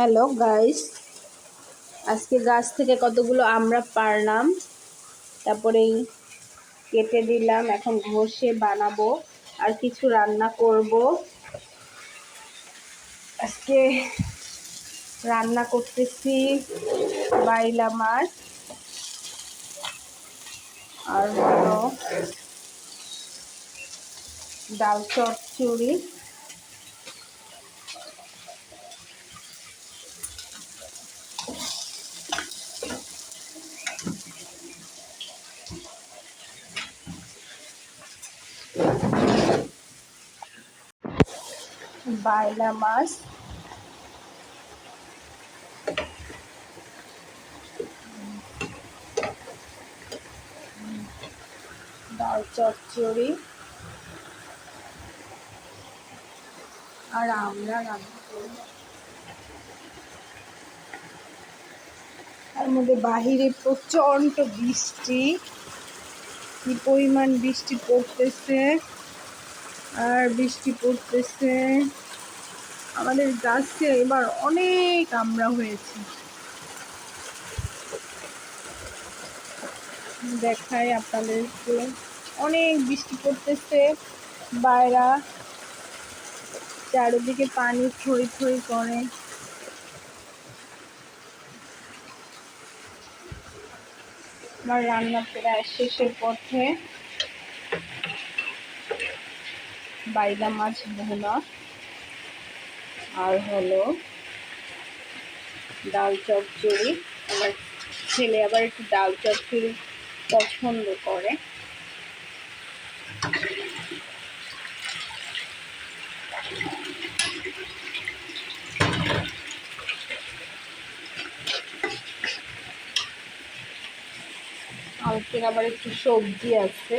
Hello guys আজকে গাছ থেকে কতগুলো আমরা পারলাম? তারপরেই কেটে দিলাম, এখন ঘষে বানাবো, আর কিছু রান্না করব। আজকে রান্না করতেছি বাইলা মাছ, আর হলো ডাল চচ্চড়ি। বাইলা মাছ। ডাল চচ্চড়ি। আর আমরা রান্না করব। তার মধ্যে বাহিরে প্রচণ্ড বৃষ্টি। কি পরিমাণ বৃষ্টি পড়তেছে? আর বৃষ্টি পড়তেছে। আমাদের গাছে এবার অনেক আমরা হয়েছে। দেখায় আপনাদেরকে। অনেক বৃষ্টি পড়তেছে বাইরা। চারিদিকে পানি থই থই করে। আমার রান্না প্রায় শেষের পথে। বাইদা মাছ ভুনা আর হলো ডাল চচ্চড়ি। আমার ছেলে আবার একটু ডাল চচ্চড়ি পছন্দ করে। আজকের আবার একটু সবজি আছে।